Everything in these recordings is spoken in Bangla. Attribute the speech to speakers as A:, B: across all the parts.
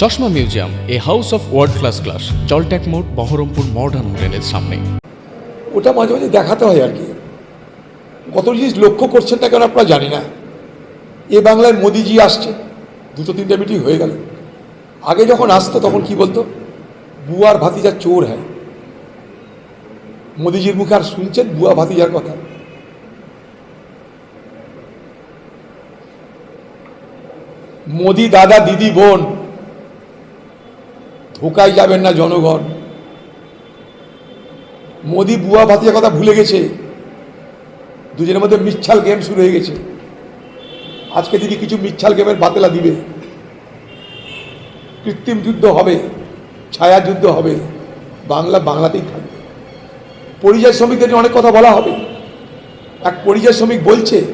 A: চশমা museum, a house of world class class জলট্যাক মোড়, বহরমপুর মডার্ন হোটেলের সামনে।
B: ওটা মাঝে মাঝে দেখাতে হয় আর কি। কত জিনিস লক্ষ্য করছেন না কেন আপনারা জানি না। এ বাংলায় মোদিজি আসছে, দুটো তিনটে মিটিং হয়ে গেল। আগে যখন আসতো তখন কি বলতো? বুয়ার ভাতিজা চোর হ্যায়। মোদিজির মুখে আর শুনছেন বুয়া ভাতিজার কথা। মোদি দাদা, দিদি, বোন ধোকায় যাবেন না জনগণ। মোদি বুয়া ভাতিজার কথা ভুলে গেছে। দুজনের মধ্যে মিচ্ছাল গেম শুরু হয়ে গেছে। আজকে দিদি কিছু মিচ্ছাল গেমের বাতেলা দিবে, কৃত্রিম যুদ্ধ হবে, ছায়া যুদ্ধ হবে, বাংলা বাংলাতেই থাকবে। পরিযায়ী শ্রমিকদের নিয়ে অনেক কথা বলা হবে। এক পরিযায়ী শ্রমিক বলছে,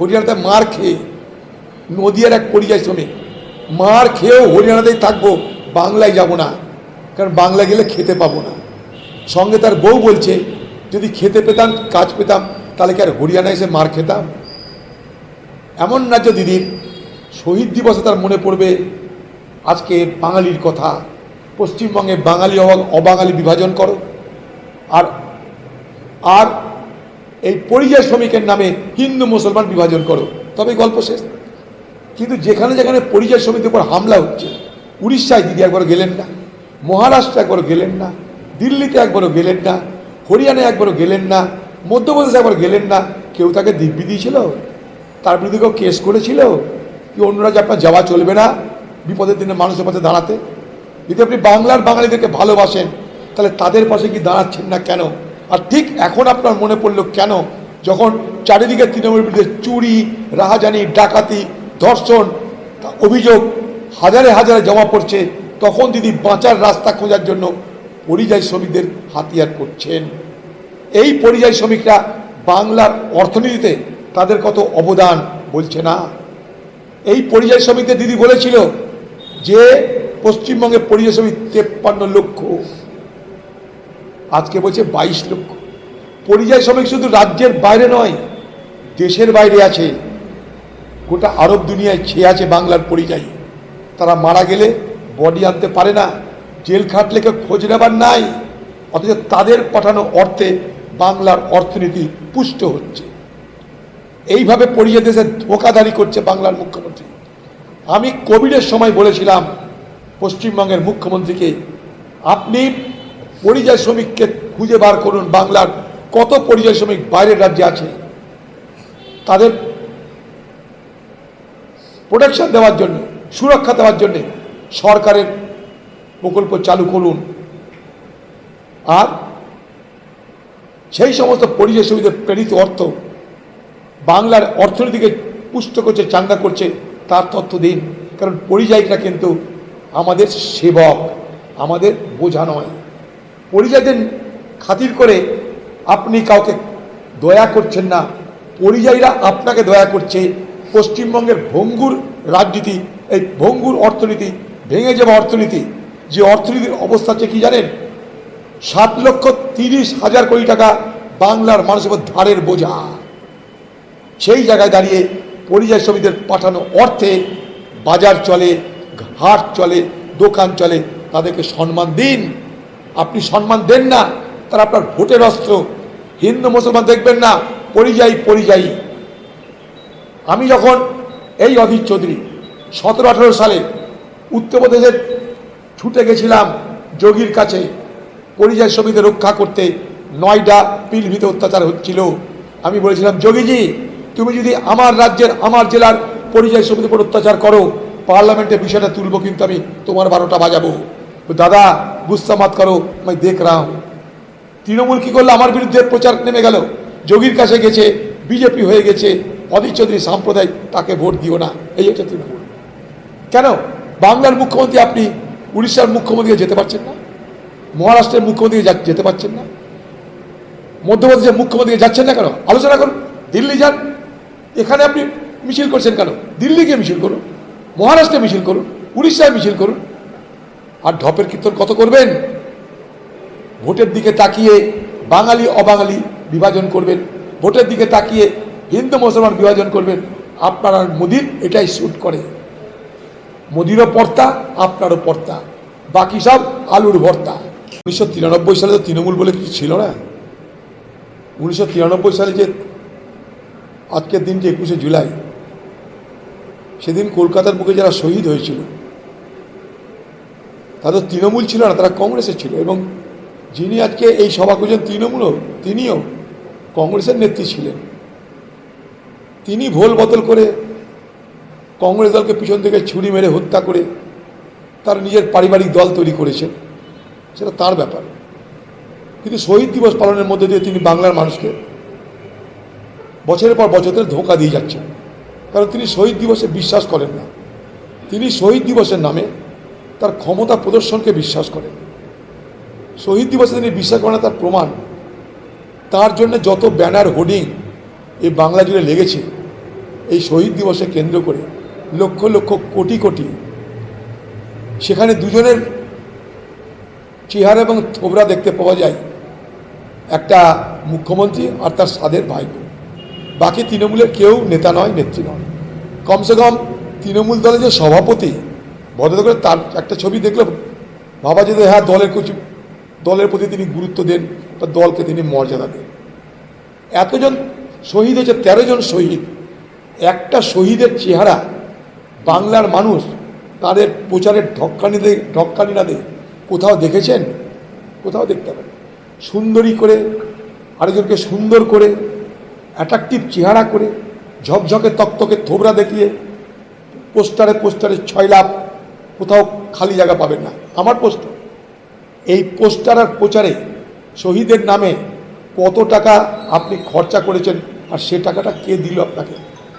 B: হরিয়ানাতে মার খেয়ে, নদিয়ার এক পরিযায়ী শ্রমিক, মার খেয়েও হরিয়ানাতেই থাকব, বাংলায় যাব না। কারণ বাংলা গেলে খেতে পাবো না। সঙ্গে তার বউ বলছে, যদি খেতে পেতাম, কাজ পেতাম, তাহলে কি আর হরিয়ানা এসে মার খেতাম? এমন রাজ্য দিদির শহীদ দিবসে তার মনে পড়বে আজকে বাঙালির কথা। পশ্চিমবঙ্গে বাঙালি অবা- অবাঙালি বিভাজন করো। আর আর এই পরিযায়ী শ্রমিকের নামে হিন্দু মুসলমান বিভাজন করো। তবে গল্প শেষ। কিন্তু যেখানে যেখানে পরিযায়ী শ্রমিকদের উপর হামলা হচ্ছে, উড়িষ্যায় দিদি একবার গেলেন না। মহারাষ্ট্রে একবারও গেলেন না, দিল্লিতে একবারও গেলেন না, হরিয়ানায় একবারও গেলেন না, মধ্যপ্রদেশে একবার গেলেন না। কেউ তাকে দিব্যি দিয়েছিল? তার বিরুদ্ধে কেউ কেস করেছিল? কি অন্যরা যে আপনার যাওয়া চলবে না বিপদের দিনে মানুষের পাশে দাঁড়াতে? যদি আপনি বাংলার বাঙালিদেরকে ভালোবাসেন, তাহলে তাদের পাশে কি দাঁড়াচ্ছেন না কেন? আর ঠিক এখন আপনার মনে পড়ল কেন যখন চারিদিকে তৃণমূল বিরুদ্ধে চুরি, রাহাজানি, ডাকাতি, ধর্ষণ অভিযোগ হাজারে হাজারে জমা পড়ছে তখন দিদি বাঁচার রাস্তা খোঁজার জন্য পরিযায়ী শ্রমিকদের হাতিয়ার করছেন। এই পরিযায়ী শ্রমিকরা বাংলার অর্থনীতিতে তাদের কত অবদান বলছে না। এই পরিযায়ী শ্রমিকদের দিদি বলেছিল যে, পশ্চিমবঙ্গে পরিযায়ী শ্রমিক তেপ্পান্ন লক্ষ, আজকে বলছে বাইশ লক্ষ। পরিযায়ী শ্রমিক শুধু রাজ্যের বাইরে নয়, দেশের বাইরে আছে। গোটা আরব দুনিয়ায় ছেয়ে আছে বাংলার পরিযায়ী। তারা মারা গেলে বডি আনতে পারে না, জেল খাটলে কেউ খোঁজ নেবার নাই, অথচ তাদের পাঠানো অর্থে বাংলার অর্থনীতি পুষ্ট হচ্ছে। এইভাবে পরিযায়ী দেশে ধোকাধারি করছে বাংলার মুখ্যমন্ত্রী। আমি কোভিডের সময় বলেছিলাম, পশ্চিমবঙ্গের মুখ্যমন্ত্রীকে, আপনি পরিযায়ী শ্রমিককে খুঁজে বার করুন, বাংলার কত পরিযায়ী শ্রমিক বাইরের রাজ্যে আছে। তাদের প্রোটেকশন দেওয়ার জন্য, সুরক্ষা দেওয়ার জন্য সরকারের প্রকল্প চালু করুন। আর সেই সমস্ত পরিযায়ী শ্রমিকদের প্রেরিত অর্থ বাংলার অর্থনীতিকে পুষ্ট করছে, চাঙ্গা করছে, তার তথ্য দিন। কারণ পরিযায়ীরা কিন্তু আমাদের সেবক, আমাদের বোঝা নয়। পরিযায়ীদের খাতির করে আপনি কাউকে দয়া করছেন না। পরিযায়ীরা আপনাকে দয়া করছে। পশ্চিমবঙ্গের ভঙ্গুর রাজনীতি, এই ভঙ্গুর অর্থনীতি ভেঙে যাওয়া অর্থনীতি। যে অর্থনীতির অবস্থা হচ্ছে কি জানেন? সাত লক্ষ তিরিশ হাজার কোটি টাকা বাংলার মানুষের উপর ধারের বোঝা। সেই জায়গায় দাঁড়িয়ে পরিযায়ী শ্রমিকদের পাঠানো অর্থে বাজার চলে, হাট চলে, দোকান চলে, তাদেরকে সম্মান দিন। আপনি সম্মান দেন না, তারা আপনার ভোটের অস্ত্র। হিন্দু, মুসলমান দেখবেন না, পরিযায়ী পরিযায়ী। আমি যখন এই অধীর চৌধুরী, সতেরো আঠেরো সালে উত্তরপ্রদেশে ছুটে গেছিলাম যোগীর কাছে। পরিযায়ী শ্রমিকদের রক্ষা করতে নয়ডা পিলভিতে অত্যাচার হচ্ছিল। আমি বলেছিলাম, যোগীজি, তুমি যদি আমার রাজ্যের, আমার জেলার পরিযায়ী শ্রমিকদের উপর অত্যাচার করো পার্লামেন্টে বিষয়টা তুলবো কিন্তু আমি তোমার বারোটা বাজাবো। দাদা গুস্সা মাত করো, আমি দেখ। তৃণমূল কি করল? আমার বিরুদ্ধে প্রচার নেমে গেল। যোগীর কাছে গেছে, বিজেপি হয়ে গেছে, অধীর চৌধুরী সাম্প্রদায়িক তাকে ভোট দিও না। এই হচ্ছে তৃণমূল। কেন? বাংলার মুখ্যমন্ত্রী আপনি উড়িষ্যার মুখ্যমন্ত্রীকে যেতে পারছেন না। মহারাষ্ট্রের মুখ্যমন্ত্রী যেতে পারছেন না। মধ্যপ্রদেশের মুখ্যমন্ত্রী যাচ্ছেন না কেন? আলোচনা করুন। দিল্লি যান। এখানে আপনি মিছিল করছেন কেন? দিল্লি গিয়ে মিছিল করুন। মহারাষ্ট্রে মিছিল করুন। উড়িষ্যায় মিছিল করুন। আর ঢপের কীর্তন কত করবেন? ভোটের দিকে তাকিয়ে বাঙালি, অবাঙালি বিভাজন করবেন। ভোটের দিকে তাকিয়ে হিন্দু, মুসলমান বিভাজন করবেন। আপনার মোদির এটাই শ্যুট করে। মোদিরও পর্তা আপনারও পর্তা বাকি সব আলুর ভর্তা। উনিশশো তিরানব্বই সালে তো তৃণমূল বলে কিছু ছিল না? উনিশশো তিরানব্বই সালে যে আজকের দিন যে একুশে জুলাই, সেদিন কলকাতার বুকে যারা শহীদ হয়েছিল, তাদের তৃণমূল ছিল না, তারা কংগ্রেসে ছিল এবং যিনি আজকে এই সভা করছেন তৃণমূলও তিনিও কংগ্রেসের নেত্রী ছিলেন। তিনি ভোল বদল করে কংগ্রেস দলকে পিছন থেকে ছুরি মেরে হত্যা করে তার নিজের পারিবারিক দল তৈরি করেছেন, সেটা তার ব্যাপার। কিন্তু শহীদ দিবস পালনের মধ্যে দিয়ে তিনি বাংলার মানুষকে বছরের পর বছরের ধোঁকা দিয়ে যাচ্ছেন। কারণ তিনি শহীদ দিবসে বিশ্বাস করেন না। তিনি শহীদ দিবসের নামে তার ক্ষমতা প্রদর্শনকে বিশ্বাস করেন। শহীদ দিবসে তিনি বিশ্বাস করেন তার প্রমাণ। তার জন্য যত ব্যানার, হোর্ডিং এই বাংলা জুড়ে লেগেছে, এই শহীদ দিবসে কেন্দ্র করে লক্ষ লক্ষ কোটি কোটি। সেখানে দুজনের চেহারা এবং থোবরা দেখতে পাওয়া যায়। একটা মুখ্যমন্ত্রী আর তার সাদের ভাইপো। বাকি তৃণমূলের কেউ নেতা নয়, নেত্রী নয় কমসে কম তৃণমূল দলের যে সভাপতি ভদ্র করে তার একটা ছবি দেখলে ভাবা যেত হ্যাঁ দলের কিছু, দলের প্রতি তিনি গুরুত্ব দেন বা দলকে তিনি মর্যাদা দেন। এতজন শহীদ হয়েছে, তেরো জন শহীদ। একটা শহীদের চেহারা বাংলার মানুষ তাদের প্রচারের ঢক্কানি দে ঢক্কানি না দে কোথাও দেখেছেন? কোথাও দেখতে পারেন সুন্দরী করে, আরেকজনকে সুন্দর করে অ্যাট্রাকটিভ চেহারা করে, ঝকঝকে তকতকে থোবরা দেখিয়ে, পোস্টারে পোস্টারে ছয় লাভ কোথাও খালি জায়গা পাবেন না। আমার পোস্ট এই পোস্টার আর প্রচারে শহীদের নামে কত টাকা আপনি খরচা করেছেন আর সে টাকাটা কে দিল আপনাকে?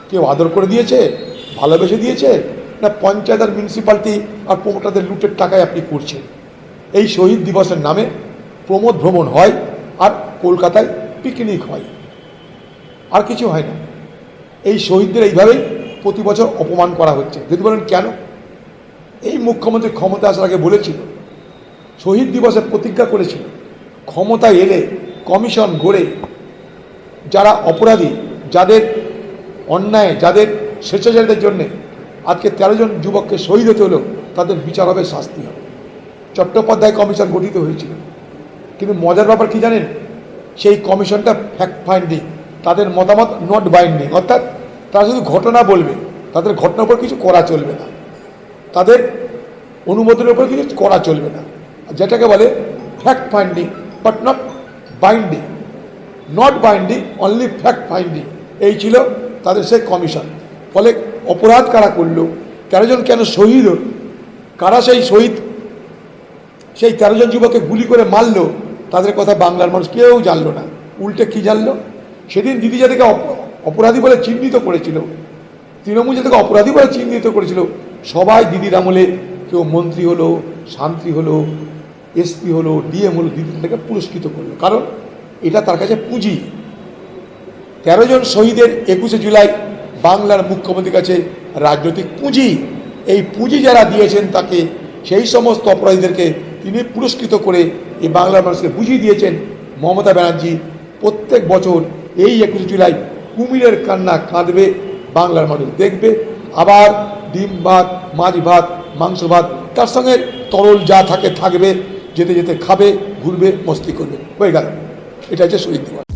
B: কেউ আদর করে দিয়েছে? ভালোবেসে দিয়েছে? না পঞ্চায়েত আর মিউনিসিপ্যালিটি আর প্রমোটারদের লুটের টাকায় আপনি করছেন? এই শহীদ দিবসের নামে প্রমোদ ভ্রমণ হয় আর কলকাতায় পিকনিক হয়। আর কিছু হয় না। এই শহীদদের এইভাবেই প্রতি বছর অপমান করা হচ্ছে। যদি বলেন কেন? এই মুখ্যমন্ত্রী ক্ষমতা আসার আগে বলেছিল, শহীদ দিবসে প্রতিজ্ঞা করেছিল, ক্ষমতায় এলে কমিশন গড়ে যারা অপরাধী, যাদের অন্যায়, যাদের স্বেচ্ছাচারীদের জন্যে আজকে তেরো জন যুবককে শহীদ হতে হলো তাদের বিচার হবে শাস্তি হবে। চট্টোপাধ্যায় কমিশন গঠিত হয়েছিল। কিন্তু মজার ব্যাপার কি জানেন? সেই কমিশনটা ফ্যাক্ট ফাইন্ডিং তাদের মতামত নট বাইন্ডিং অর্থাৎ তারা শুধু ঘটনা বলবে, তাদের ঘটনার উপর কিছু করা চলবে না। তাদের অনুমোদনের উপর কিছু করা চলবে না। যেটাকে বলে fact finding but not binding not binding only fact finding এই ছিল তাদের সেই কমিশন। ফলে অপরাধ কারা করল? তেরো জন কেন শহীদ হলো? কারা সেই শহীদ? সেই তেরো জন যুবককে গুলি করে মারলো? তাদের কথা বাংলার মানুষ কেউ জানলো না। উল্টে কি জানলো? সেদিন দিদি যাদেরকে অপরাধী বলে চিহ্নিত করেছিল, তৃণমূল যাদেরকে অপরাধী বলে চিহ্নিত করেছিল, সবাই দিদির আমলে কেউ মন্ত্রী হলো, শান্তি হলো এসপি হলো, ডিএম হলো, দিদি তাদেরকে পুরস্কৃত করল। কারণ এটা তার কাছে পুঁজি। তেরো জন শহীদের একুশে জুলাই বাংলার মুখ্যমন্ত্রীর কাছে রাজনৈতিক পুঁজি, এই পুঁজি যারা দিয়েছেন তাকে, সেই সমস্ত অপরাধীদেরকে তিনি পুরস্কৃত করে এই বাংলার মানুষকে বুঝিয়ে দিয়েছেন মমতা ব্যানার্জি। প্রত্যেক বছর এই একুশে জুলাই কুমিরের কান্না কাঁদবে বাংলার মানুষ। দেখবে আবার ডিম ভাত, মাছ ভাত, মাংস ভাত, তার সঙ্গে তরল যা থাকে থাকবে, যেতে যেতে খাবে, ঘুরবে, মস্তি করবে। হয়ে গেল। এটা হচ্ছে শহীদ দিবস।